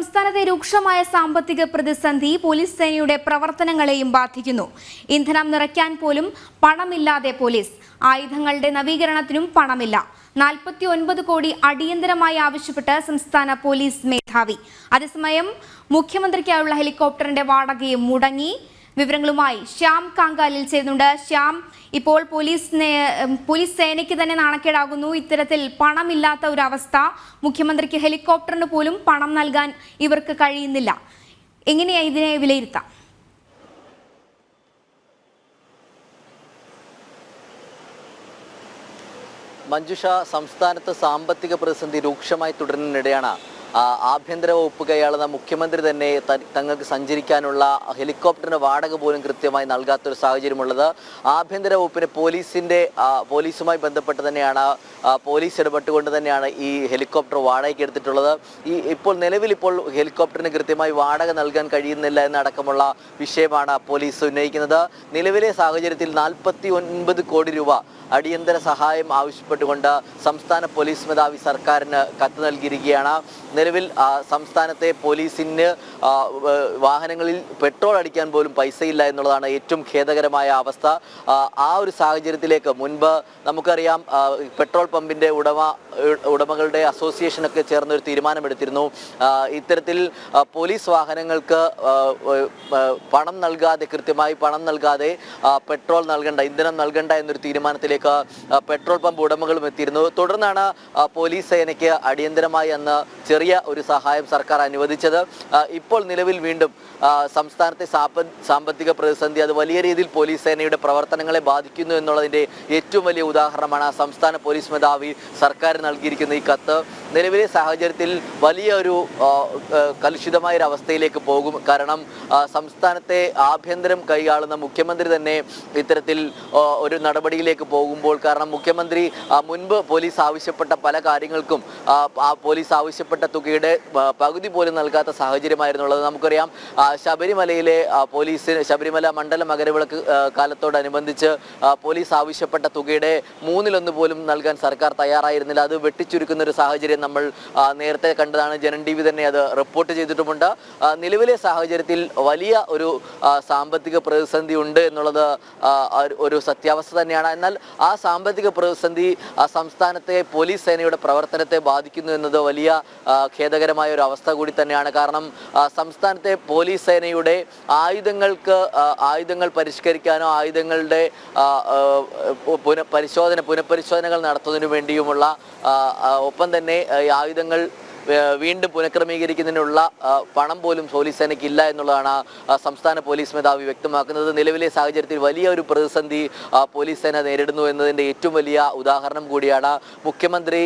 സംസ്ഥാനത്തെ രൂക്ഷമായ സാമ്പത്തിക പ്രതിസന്ധി പോലീസ് സേനയുടെ പ്രവർത്തനങ്ങളെയും ബാധിക്കുന്നു. ഇന്ധനം നിറയ്ക്കാൻ പോലും പണമില്ലാതെ പോലീസ്. ആയുധങ്ങളുടെ നവീകരണത്തിനും പണമില്ല. നാൽപ്പത്തി ഒൻപത് കോടി അടിയന്തരമായി ആവശ്യപ്പെട്ട് സംസ്ഥാന പോലീസ് മേധാവി. അതേസമയം മുഖ്യമന്ത്രിക്കായുള്ള ഹെലികോപ്റ്ററിന്റെ വാടകയും മുടങ്ങി. വിവരങ്ങളുമായി ശ്യാം കാങ്കാലിൽ ചേരുന്നുണ്ട്. ശ്യാം ഇപ്പോൾ പോലീസ് പോലീസ് സേനയ്ക്ക് തന്നെ നാണക്കേടാകുന്നു. ഇത്തരത്തിൽ പണമില്ലാത്ത ഒരു അവസ്ഥ മുഖ്യമന്ത്രിക്ക് ഹെലികോപ്റ്ററിന് പോലും പണം നൽകാൻ ഇവർക്ക് കഴിയുന്നില്ല. എങ്ങനെയാ ഇതിനെ വിലയിരുത്താം? മഞ്ജുഷ സംസ്ഥാനത്ത് സാമ്പത്തിക പ്രതിസന്ധി രൂക്ഷമായി തുടരുന്നതിനിടെയാണ് ആഭ്യന്തര വകുപ്പ് കൈയാളുന്ന മുഖ്യമന്ത്രി തന്നെ തങ്ങൾക്ക് സഞ്ചരിക്കാനുള്ള ഹെലികോപ്റ്ററിന് വാടക പോലും കൃത്യമായി നൽകാത്ത നൽകാത്തൊരു സാഹചര്യമുള്ളത്. ആഭ്യന്തര വകുപ്പിന് പോലീസിന്റെ പോലീസുമായി ബന്ധപ്പെട്ട് തന്നെയാണ് പോലീസ് ഇടപെട്ടുകൊണ്ട് തന്നെയാണ് ഈ ഹെലികോപ്റ്റർ വാടകയ്ക്ക് എടുത്തിട്ടുള്ളത്. ഈ ഇപ്പോൾ നിലവിൽ ഇപ്പോൾ ഹെലികോപ്റ്ററിന് കൃത്യമായി വാടക നൽകാൻ കഴിയുന്നില്ല എന്നടക്കമുള്ള വിഷയമാണ് പോലീസ് ഉന്നയിക്കുന്നത്. നിലവിലെ സാഹചര്യത്തിൽ നാൽപ്പത്തി ഒൻപത് കോടി രൂപ അടിയന്തര സഹായം ആവശ്യപ്പെട്ടുകൊണ്ട് സംസ്ഥാന പോലീസ് മേധാവി സർക്കാരിന് കത്ത് നൽകിയിരിക്കുകയാണ്. നിലവിൽ സംസ്ഥാനത്തെ പോലീസിന് വാഹനങ്ങളിൽ പെട്രോൾ അടിക്കാൻ പോലും പൈസയില്ല എന്നുള്ളതാണ് ഏറ്റവും ഖേദകരമായ അവസ്ഥ. ആ, ഒരു സാഹചര്യത്തിലേക്ക് മുൻപ് നമുക്കറിയാം പെട്രോൾ പമ്പിന്റെ ഉടമ ഉടമകളുടെ അസോസിയേഷനൊക്കെ ചേർന്ന് ഒരു തീരുമാനമെടുത്തിരുന്നു ഇത്തരത്തിൽ പോലീസ് വാഹനങ്ങൾക്ക് പണം നൽകാതെ കൃത്യമായി പണം നൽകാതെ പെട്രോൾ നൽകണ്ട ഇന്ധനം നൽകണ്ട എന്നൊരു തീരുമാനത്തിലേക്ക് പെട്രോൾ പമ്പ് ഉടമകളും എത്തിയിരുന്നു. തുടർന്നാണ് പോലീസ് സേനയ്ക്ക് അടിയന്തരമായി അന്ന് ചെറിയ ഒരു സഹായം സർക്കാർ അനുവദിച്ചത്. ഇപ്പോൾ നിലവിൽ വീണ്ടും സംസ്ഥാനത്തെ സാമ്പത്തിക പ്രതിസന്ധി അത് വലിയ രീതിയിൽ പോലീസ് സേനയുടെ പ്രവർത്തനങ്ങളെ ബാധിക്കുന്നു എന്നുള്ളതിന്റെ ഏറ്റവും വലിയ ഉദാഹരണമാണ് സംസ്ഥാന പോലീസ് മേധാവി സർക്കാർ നൽകിയിരിക്കുന്ന ഈ കത്ത്. നിലവിലെ സാഹചര്യത്തിൽ വലിയ ഒരു കലുഷിതമായ ഒരു അവസ്ഥയിലേക്ക് പോകും. കാരണം സംസ്ഥാനത്തെ ആഭ്യന്തരം കൈയാളുന്ന മുഖ്യമന്ത്രി തന്നെ ഇത്തരത്തിൽ ഒരു നടപടിയിലേക്ക് പോകുമ്പോൾ കാരണം മുഖ്യമന്ത്രി മുൻപ് പോലീസ് ആവശ്യപ്പെട്ട പല കാര്യങ്ങൾക്കും പോലീസ് ആവശ്യപ്പെട്ട തുകയുടെ പകുതി പോലും നൽകാത്ത സാഹചര്യമായിരുന്നുള്ളത് നമുക്കറിയാം ശബരിമലയിലെ പോലീസിന് ശബരിമല മണ്ഡല മകരവിളക്ക് കാലത്തോടനുബന്ധിച്ച് പോലീസ് ആവശ്യപ്പെട്ട തുകയുടെ മൂന്നിലൊന്ന് പോലും നൽകാൻ സർക്കാർ തയ്യാറായിരുന്നില്ല. അത് വെട്ടിച്ചുരുക്കുന്ന ഒരു സാഹചര്യം നമ്മൾ നേരത്തെ കണ്ടതാണ്. ജനൻ ടി വി തന്നെ അത് റിപ്പോർട്ട് ചെയ്തിട്ടുമുണ്ട്. നിലവിലെ സാഹചര്യത്തിൽ വലിയ ഒരു സാമ്പത്തിക പ്രതിസന്ധി ഉണ്ട് എന്നുള്ളത് ഒരു- സത്യാവസ്ഥ തന്നെയാണ്. എന്നാൽ ആ സാമ്പത്തിക പ്രതിസന്ധി സംസ്ഥാനത്തെ പോലീസ് സേനയുടെ പ്രവർത്തനത്തെ ബാധിക്കുന്നു എന്നത് വലിയ ഖേദകരമായ ഒരു അവസ്ഥ കൂടി തന്നെയാണ്. കാരണം സംസ്ഥാനത്തെ പോലീസ് സേനയുടെ ആയുധങ്ങൾക്ക് ആയുധങ്ങൾ പരിഷ്കരിക്കാനോ ആയുധങ്ങളുടെ പുന പരിശോധന പുനഃപരിശോധനകൾ നടത്തുന്നതിനു വേണ്ടിയുമുള്ള ഒപ്പം തന്നെ ആയുധങ്ങൾ വീണ്ടും പുനഃക്രമീകരിക്കുന്നതിനുള്ള പണം പോലും പോലീസ് സേനയ്ക്ക് ഇല്ല എന്നുള്ളതാണ് സംസ്ഥാന പോലീസ് മേധാവി വ്യക്തമാക്കുന്നത്. നിലവിലെ സാഹചര്യത്തിൽ വലിയ ഒരു പ്രതിസന്ധി പോലീസ് സേന നേരിടുന്നു എന്നതിന്റെ ഏറ്റവും വലിയ ഉദാഹരണം കൂടിയാണ് മുഖ്യമന്ത്രി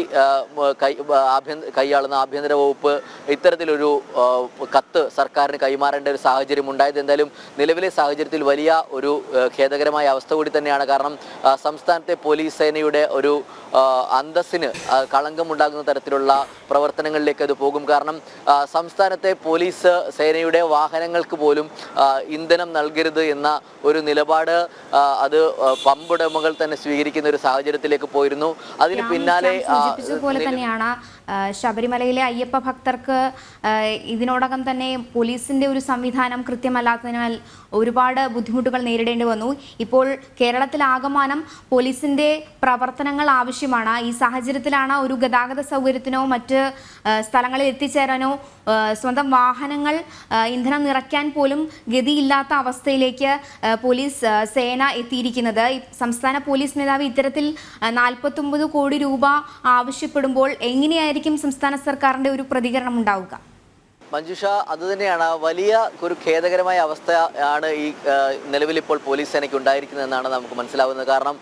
കൈയാളുന്ന ആഭ്യന്തര വകുപ്പ് ഇത്തരത്തിലൊരു കത്ത് സർക്കാരിന് കൈമാറേണ്ട ഒരു സാഹചര്യം ഉണ്ടായത്. എന്തായാലും നിലവിലെ സാഹചര്യത്തിൽ വലിയ ഒരു ഖേദകരമായ അവസ്ഥ കൂടി തന്നെയാണ്. കാരണം സംസ്ഥാനത്തെ പോലീസ് സേനയുടെ ഒരു അന്തസ്സിന് കളങ്കമുണ്ടാകുന്ന തരത്തിലുള്ള പ്രവർത്തനങ്ങളിലേക്ക് അത് പോകും. കാരണം സംസ്ഥാനത്തെ പോലീസ് സേനയുടെ വാഹനങ്ങൾക്ക് പോലും ഇന്ധനം നൽകരുത് എന്ന ഒരു നിലപാട് അത് പമ്പുടമകൾ തന്നെ സ്വീകരിക്കുന്ന ഒരു സാഹചര്യത്തിലേക്ക് പോയിരുന്നു. അതിന് പിന്നാലെ പോലെ തന്നെയാണ് ശബരിമലയിലെ അയ്യപ്പ ഭക്തർക്ക് ഇതിനോടകം തന്നെ പോലീസിന്റെ ഒരു സംവിധാനം കൃത്യമല്ലാത്തതിനാൽ ഒരുപാട് ബുദ്ധിമുട്ടുകൾ നേരിടേണ്ടി വന്നു. ഇപ്പോൾ കേരളത്തിലാകമാനം പോലീസിന്റെ പ്രവർത്തനങ്ങൾ ആവശ്യമാണ്. ഈ സാഹചര്യത്തിലാണ് ഒരു ഗതാഗത സൗകര്യത്തിനോ മറ്റ് സ്ഥലങ്ങളിൽ എത്തിച്ചേരാനോ സ്വന്തം വാഹനങ്ങൾ ഇന്ധനം നിറയ്ക്കാൻ പോലും ഗതിയില്ലാത്ത അവസ്ഥയിലേക്ക് പോലീസ് സേന എത്തിയിരിക്കുന്നത്. സംസ്ഥാന പോലീസ് മേധാവി ഇത്തരത്തിൽ നാൽപ്പത്തൊമ്പത് കോടി രൂപ ആവശ്യപ്പെടുമ്പോൾ എങ്ങനെയായിരിക്കും സംസ്ഥാന സർക്കാരിന്റെ ഒരു പ്രതികരണം ഉണ്ടാവുക. മഞ്ജുഷ അതുതന്നെയാണ് വലിയ ഒരു ഖേദകരമായ അവസ്ഥ ആണ് ഈ നിലവിൽ ഇപ്പോൾ പോലീസ് സേനയ്ക്ക് ഉണ്ടായിരിക്കുന്നതെന്നാണ് നമുക്ക് മനസ്സിലാവുന്നത്. കാരണം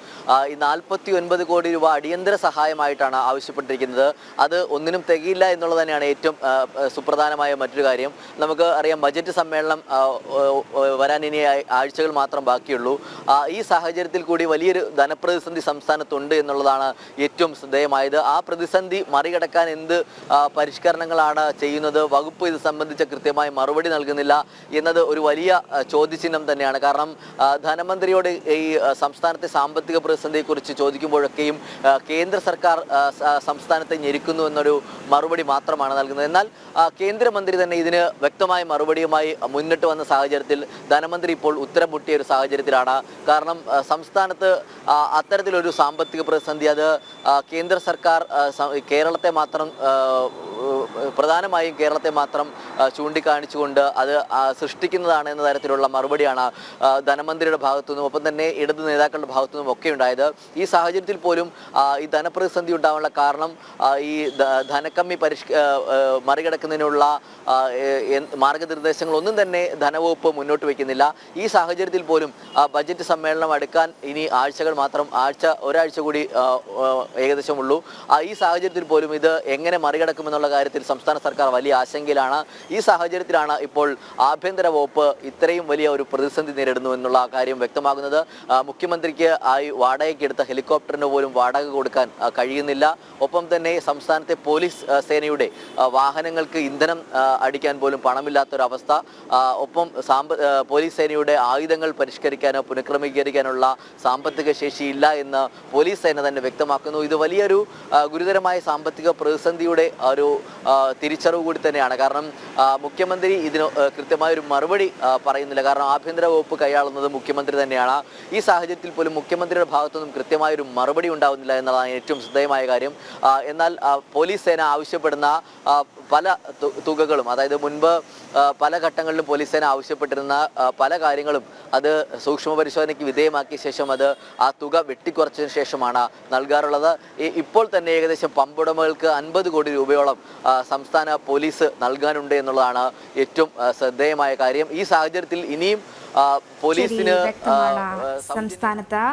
ഈ നാൽപ്പത്തി ഒൻപത് കോടി രൂപ അടിയന്തര സഹായമായിട്ടാണ് ആവശ്യപ്പെട്ടിരിക്കുന്നത്. അത് ഒന്നിനും തികയില്ല എന്നുള്ളത് തന്നെയാണ് ഏറ്റവും സുപ്രധാനമായ മറ്റൊരു കാര്യം. നമുക്ക് അറിയാം ബജറ്റ് സമ്മേളനം വരാൻ ഇനി ആഴ്ചകൾ മാത്രം ബാക്കിയുള്ളൂ. ഈ സാഹചര്യത്തിൽ കൂടി വലിയൊരു ധനപ്രതിസന്ധി സംസ്ഥാനത്തുണ്ട് എന്നുള്ളതാണ് ഏറ്റവും ശ്രദ്ധേയമായത്. ആ പ്രതിസന്ധി മറികടക്കാൻ എന്ത് പരിഷ്കരണങ്ങളാണ് ചെയ്യുന്നത്? വകുപ്പ് ഇത് സംബന്ധിച്ച കൃത്യമായ മറുപടി നൽകുന്നില്ല എന്നത് ഒരു വലിയ ചോദ്യചിഹ്നം തന്നെയാണ്. കാരണം ധനമന്ത്രിയോട് ഈ സംസ്ഥാനത്തെ സാമ്പത്തിക പ്രതിസന്ധിയെക്കുറിച്ച് ചോദിക്കുമ്പോഴൊക്കെയും കേന്ദ്ര സർക്കാർ സംസ്ഥാനത്തെ ഞെരുക്കുന്നു എന്നൊരു മറുപടി മാത്രമാണ് നൽകുന്നത്. എന്നാൽ കേന്ദ്രമന്ത്രി തന്നെ ഇതിന് വ്യക്തമായ മറുപടിയുമായി മുന്നിട്ട് വന്ന സാഹചര്യത്തിൽ ധനമന്ത്രി ഇപ്പോൾ ഉത്തരം പൊട്ടിയ ഒരു സാഹചര്യത്തിലാണ്. കാരണം സംസ്ഥാനത്ത് അത്തരത്തിലൊരു സാമ്പത്തിക പ്രതിസന്ധി അത് കേന്ദ്ര സർക്കാർ കേരളത്തെ മാത്രം പ്രധാനമായും കേരളത്തെ മാത്രം ചൂണ്ടിക്കാണിച്ചുകൊണ്ട് അത് സൃഷ്ടിക്കുന്നതാണ് എന്ന തരത്തിലുള്ള മറുപടിയാണ് ധനമന്ത്രിയുടെ ഭാഗത്തുനിന്നും ഒപ്പം തന്നെ ഇടത് നേതാക്കളുടെ ഭാഗത്തുനിന്നും ഒക്കെ ഉണ്ടായത്. ഈ സാഹചര്യത്തിൽ പോലും ഈ ധനപ്രതിസന്ധി ഉണ്ടാവാനുള്ള കാരണം ഈ ധനക്കമ്മി ആ, മറികടക്കുന്നതിനുള്ള മാർഗനിർദ്ദേശങ്ങളൊന്നും തന്നെ ധനവകുപ്പ് മുന്നോട്ട് വയ്ക്കുന്നില്ല. ഈ സാഹചര്യത്തിൽ പോലും ബജറ്റ് സമ്മേളനം അടുക്കാൻ ഇനി ആഴ്ചകൾ മാത്രം ആഴ്ച ഒരാഴ്ച കൂടി ആ, ആ, ഏകദേശം ഉള്ളൂ. ഈ സാഹചര്യത്തിൽ പോലും ഇത് എങ്ങനെ മറികടക്കുമെന്നുള്ള കാര്യത്തിൽ സംസ്ഥാന സർക്കാർ വലിയ ആശങ്കയിലാണ്. ഈ സാഹചര്യത്തിലാണ് ഇപ്പോൾ ആഭ്യന്തര വകുപ്പ് ഇത്രയും വലിയ ഒരു പ്രതിസന്ധി നേരിടുന്നു എന്നുള്ള കാര്യം വ്യക്തമാകുന്നത്. മുഖ്യമന്ത്രിക്ക് ആ വാടകയ്ക്ക് എടുത്ത ഹെലികോപ്റ്ററിന് പോലും വാടക കൊടുക്കാൻ കഴിയുന്നില്ല. ഒപ്പം തന്നെ സംസ്ഥാനത്തെ പോലീസ് സേനയുടെ വാഹനങ്ങൾക്ക് ഇന്ധനം അടിക്കാൻ പോലും പണമില്ലാത്തൊരവസ്ഥ. ഒപ്പം സാമ്പ പോലീസ് സേനയുടെ ആയുധങ്ങൾ പരിഷ്കരിക്കാനോ പുനഃക്രമീകരിക്കാനുള്ള സാമ്പത്തിക ശേഷിയില്ല എന്ന് പോലീസ് സേന തന്നെ വ്യക്തമാക്കുന്നു. ഇത് വലിയൊരു ഗുരുതരമായ സാമ്പത്തിക പ്രതിസന്ധിയുടെ ഒരു തിരിച്ചറിവ് കൂടി തന്നെയാണ്. കാരണം മുഖ്യമന്ത്രി ഇതിന് കൃത്യമായ ഒരു മറുപടി പറയുന്നില്ല. കാരണം ആഭ്യന്തര വകുപ്പ് കൈയാളുന്നത് മുഖ്യമന്ത്രി തന്നെയാണ്. ഈ സാഹചര്യത്തിൽ പോലും മുഖ്യമന്ത്രിയുടെ ഭാഗത്തുനിന്നും കൃത്യമായ ഒരു മറുപടി ഉണ്ടാവുന്നില്ല എന്നതാണ് ഏറ്റവും ശ്രദ്ധേയമായ കാര്യം. എന്നാൽ പോലീസ് സേന ആവശ്യപ്പെടുന്ന പല തുകകളും അതായത് മുൻപ് പല ഘട്ടങ്ങളിലും പോലീസ് സേന ആവശ്യപ്പെട്ടിരുന്ന പല കാര്യങ്ങളും അത് സൂക്ഷ്മ പരിശോധനയ്ക്ക് വിധേയമാക്കിയ ശേഷം അത് ആ തുക വെട്ടിക്കുറച്ചതിന് ശേഷമാണ് നൽകാറുള്ളത്. ഇപ്പോൾ തന്നെ ഏകദേശം പമ്പുടമകൾക്ക് അൻപത് കോടി രൂപയോളം സംസ്ഥാന പോലീസ് നൽകാനുണ്ട് എന്നുള്ളതാണ് ഏറ്റവും ശ്രദ്ധേയമായ കാര്യം. ഈ സാഹചര്യത്തിൽ ഇനിയും പോലീസിന് സംസ്ഥാനത്ത്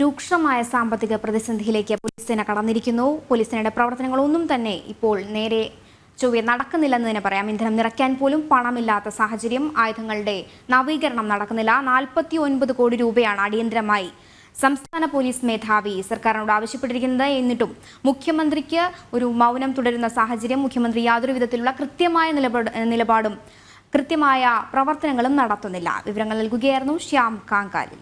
രൂക്ഷമായ സാമ്പത്തിക പ്രതിസന്ധിയിലേക്ക് പോലീസ് സേന കടന്നിരിക്കുന്നു. പോലീസ് സേനയുടെ പ്രവർത്തനങ്ങളൊന്നും തന്നെ ഇപ്പോൾ നേരെ ചൊവ്വെ നടക്കുന്നില്ലെന്ന് തന്നെ പറയാം. ഇന്ധനം നിറയ്ക്കാൻ പോലും പണമില്ലാത്ത സാഹചര്യം. ആയുധങ്ങളുടെ നവീകരണം നടക്കുന്നില്ല. നാൽപ്പത്തി ഒൻപത് കോടി രൂപയാണ് അടിയന്തരമായി സംസ്ഥാന പോലീസ് മേധാവി സർക്കാരിനോട് ആവശ്യപ്പെട്ടിരിക്കുന്നത്. എന്നിട്ടും മുഖ്യമന്ത്രിക്ക് ഒരു മൗനം തുടരുന്ന സാഹചര്യം മുഖ്യമന്ത്രി യാതൊരു വിധത്തിലുള്ള കൃത്യമായ നിലപാട് നിലപാടും കൃത്യമായ പ്രവർത്തനങ്ങളും നടത്തുന്നില്ല. വിവരങ്ങൾ നൽകുകയായിരുന്നു ശ്യാം കാങ്കാലിൽ